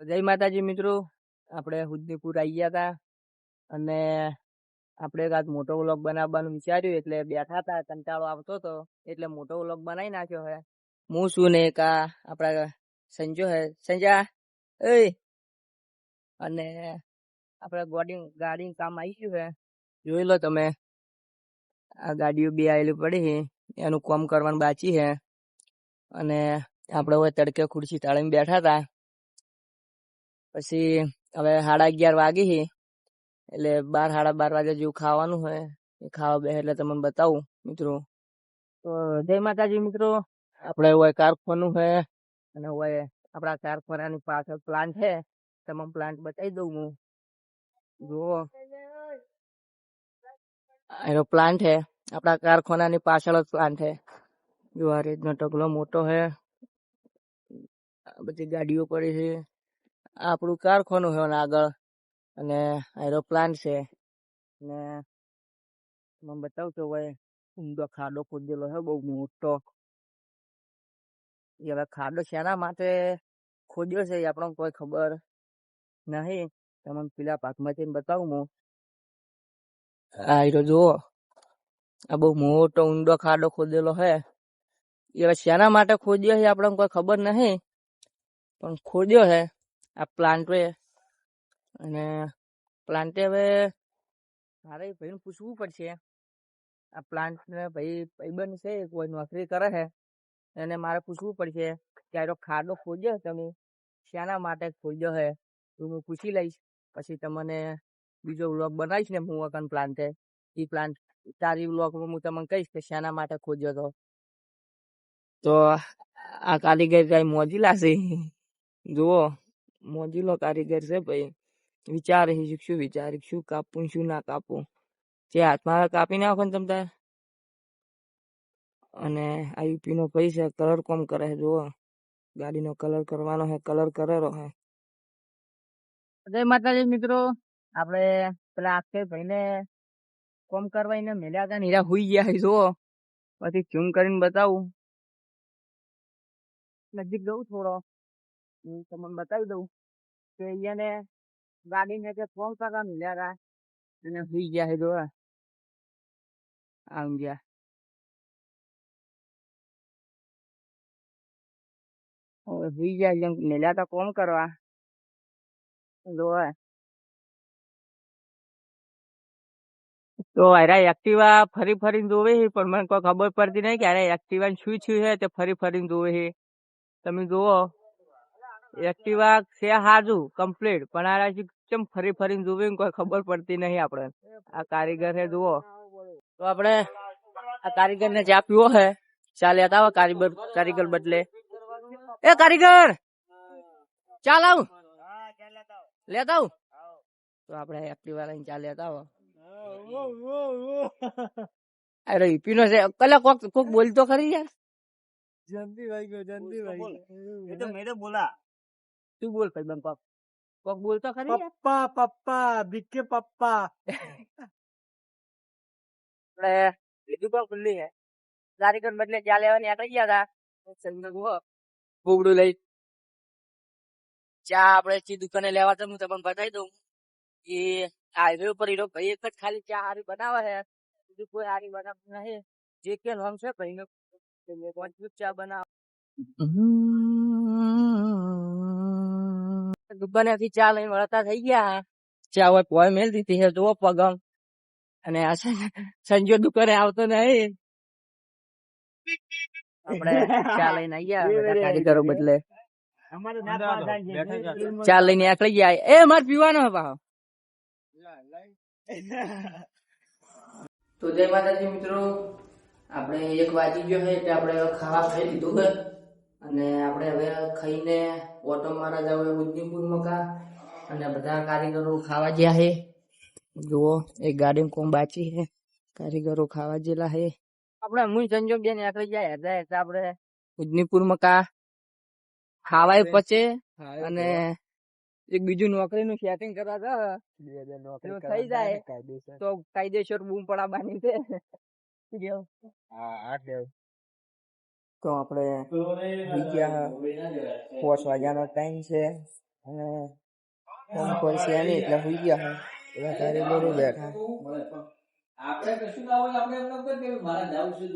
જય માતાજી મિત્રો. આપણે હુજનીપુર આવી ગયા હતા અને આપણે આજ મોટો વ્લોગ બનાવવાનું વિચાર્યું એટલે બેઠા હતા કંટાળો આવતો હતો એટલે મોટો વ્લોગ બનાવી નાખ્યો હે. હું શું ને એક આપણા સંજો હે. સંજા, એ! અને આપણે ગાડી ગાડી કામ આવી ગયું હે. જોઈ લો તમે. આ ગાડીઓ બે આવેલી પડી છે એનું કામ કરવાનું બાકી છે અને આપણે હવે તડકે ખુરશી તાળીને બેઠા હતા પછી હવે સાડા અગિયાર વાગી છે એટલે બાર, સાડા બાર વાગે જેવું ખાવાનું હોય, એ ખાવા બે એટલે તમને બતાવું, મિત્રો. તો જય માતાજી, મિત્રો. આપણે હોય કારખાનું છે અને હોય આપણા કારખાનાની પાછળ પ્લાન્ટ છે તમને પ્લાન્ટ બતાવી દઉં હું. જુઓ. એનો પ્લાન્ટ છે આપણા કારખાનાની પાછળ જ પ્લાન્ટ છે જો આ રીતનો ટકલો મોટો છે આ બધી ગાડીઓ પડી છે આ આપણું કારખાનું છે આગળ. અને એરોપ્લાન છે. ને મને બતાવું તો ભાઈ ઊંડો ખાડો ખોદેલો છે, બહુ મોટો. એ હવે ખાડો શેના માટે ખોદ્યો છે એ આપણને કોઈ ખબર નહીં. તમને પેલા પાકમાંથી બતાવું હું. આ હીરો જુઓ, આ બહુ મોટો ઊંડો ખાડો ખોદેલો છે. એ હવે શેના માટે ખોદ્યો છે આપણને કોઈ ખબર નહીં. પણ ખોદ્યો છે. આ પ્લાન્ટ અને પ્લાન્ટે હવે મારે ભાઈને પૂછવું પડશે. આ પ્લાન્ટ ને ભાઈ ભાઈબંધ છે, કોઈ નોકરી કરે છે? એને મારે પૂછવું પડશે કે ખાડો ખોદ્યો તમે? શાના માટે ખોદ્યો છે? હું પૂછી લઈશ. પછી તમને બીજો વ્લોગ બનાવીશ ને હું અકન પ્લાન્ટે એ. પ્લાન્ટ તારી વ્લોગમાં હું તમને કહીશ કે શાના માટે ખોદ્યો તો. તો આ કારીગરી મોજી લાશે જુઓ. મોજીલો કારીગર છે ભાઈ. વિચારે છે, શું વિચારી, શું કાપવું શું ના કાપવું જે હાથમાં કાપી નાખો ને તમ અને આ યુપી નો ભાઈ છે, કલર કોમ કરે છે, જુઓ. ગાડીનો કલર કરવાનો છે, કલર કરેલો છે. જય માતાજી, મિત્રો, આપણે પેલા આખે ભાઈને કોમ કરવા એને મેલ્યા હતા નીરા હુઈ ગયા છે, જુઓ. પછી ઝૂમ કરીને બતાવું. નજીક જવું થોડો. હું તમને બતાવી દઉં કે અહીંયાને ગાડીને કે ત્રણ ટકા મિલ્યા અને સુઈ ગયા છે જોવા. આમ ગયા. સુઈ ગયા જેમ મેલ્યા હતા કોમ કરવા. જોવા. તો અરે એક્ટિવા ફરી ફરીને જોવે છે પણ મને કોઈ ખબર પડતી નહીં કે અરે એક્ટિવા શું થયું છે તે ફરી ફરીને જોવે છે તમે જુઓ. એક્ટિવા છે હાજુ કમ્પ્લીટ પણ આ રાશિ ફરી ફરીને જોવી કોઈ ખબર પડતી નહીં આપણે. આ કારીગર હે જુઓ. તો આપણે આ કારીગર ને ચા પીવો હે ચા લેતા આવો કારીગર કારીગર બદલે. એ કારીગર! ચા લાવ લેતા આવું? તો આપણે એક્ટિવા લઈને ચા લેતા આવો અરે ઈપીનો છે કલા કોક કોક બોલતો ખરી યાર. જલ્દી ભાઈ ગયો જલ્દી ભાઈ એ તો મેડમ બોલા. તું બોલ ભાઈ બંપા કોક બોલતો ખરી પપ્પા પપ્પા ભીકે પપ્પા. આપણે લીધું પણ ખુલ્લી હે. કારીગર બદલે ચા લેવાની આગળ ગયા હતા હો ભૂગડું લઈ. ચા આપણે ચી દુકાને લેવા તો હું તમને બતાવી દઉં. એ હાઈવે ઉપર હીરો ભાઈ એક જ ખાલી ચા હારી બનાવે છે બીજું કોઈ હારી બનાવતું નહીં. જે કે નામ છે ભાઈ નું ચા બનાવ ડુબ્બાને થી ચા લઈને વળતા થઈ ગયા. ચા હોય પોય મેલ દીધી છે જુઓ પગમ. અને આ સંજો દુકાને આવતો નહીં. આપણે ચા લઈને આવ્યા કારીગરો બદલે. ચા લઈને આકળી ગયા. એ મારે પીવાનો ભાવ તો જય માતાજી મિત્રો આપણે એક વાગી ગયો છે એટલે આપણે ખાવા ખાઈ લીધું હોય અને આપણે હવે ખાઈને ઓટો મારા જાવ ઉદનીપુર મકા અને બધા કારીગરો ખાવા ગયા છે જુઓ એક ગાડી કોમ બાચી છે કારીગરો ખાવા જેલા છે આપણે હું સંજોગ બેન આકડી જાય હતા એટલે આપણે ઉદનીપુર મકા ખાવાય પચે અને એક બીજું નોકરીનું સેટિંગ કરવા તો થઈ જાય. તો કાયદેસર બૂમ પડા બાની છે આઠ કેવું? તો આપણે બીજા પાંચ વાગ્યાનો ટાઈમ છે. અને ફોન કોલ છે નહીં એટલે સુઈ ગયા હે. એવા તારે બરોબર બેઠા. આપણે કશું ના હોય આપણે દેવું મારે જવું છે